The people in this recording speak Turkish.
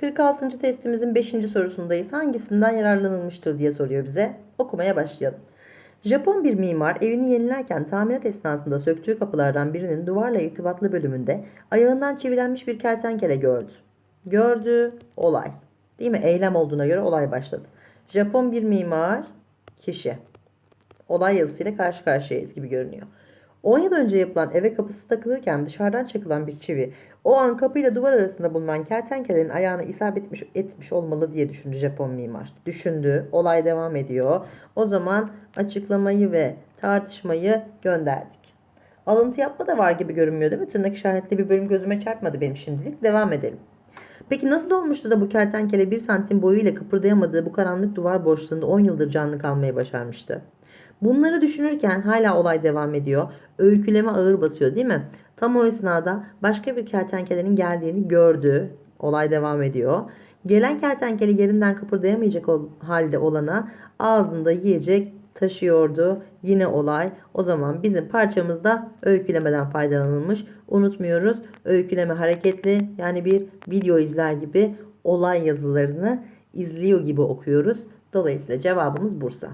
46. testimizin 5. sorusundayız. Hangisinden yararlanılmıştır diye soruyor bize. Okumaya başlayalım. Japon bir mimar evini yenilerken tamirat esnasında söktüğü kapılardan birinin duvarla irtibatlı bölümünde ayağından çivilenmiş bir kertenkele gördü. Gördü, olay. Değil mi? Eylem olduğuna göre olay başladı. Japon bir mimar, kişi. Olay yazısıyla karşı karşıyayız gibi görünüyor. 10 yıl önce yapılan eve kapısı takılırken dışarıdan çakılan bir çivi o an kapıyla duvar arasında bulunan kertenkelenin ayağına isabet etmiş, etmiş olmalı diye düşündü Japon mimar. Düşündü. Olay devam ediyor. O zaman açıklamayı ve tartışmayı gönderdik. Alıntı yapma da var gibi görünmüyor değil mi? Tırnak işaretli bir bölüm gözüme çarpmadı benim şimdilik. Devam edelim. Peki nasıl olmuştu da bu kertenkele 1 santim boyuyla kıpırdayamadığı bu karanlık duvar boşluğunda 10 yıldır canlı kalmayı başarmıştı? Bunları düşünürken hala olay devam ediyor. Öyküleme ağır basıyor değil mi? Tam o esnada başka bir kertenkelenin geldiğini gördü. Olay devam ediyor. Gelen kertenkele yerinden kıpırdayamayacak halde olana ağzında yiyecek taşıyordu. Yine olay. O zaman bizim parçamızda öykülemeden faydalanılmış. Unutmuyoruz. Öyküleme hareketli yani bir video izler gibi olay yazılarını izliyor gibi okuyoruz. Dolayısıyla cevabımız Bursa.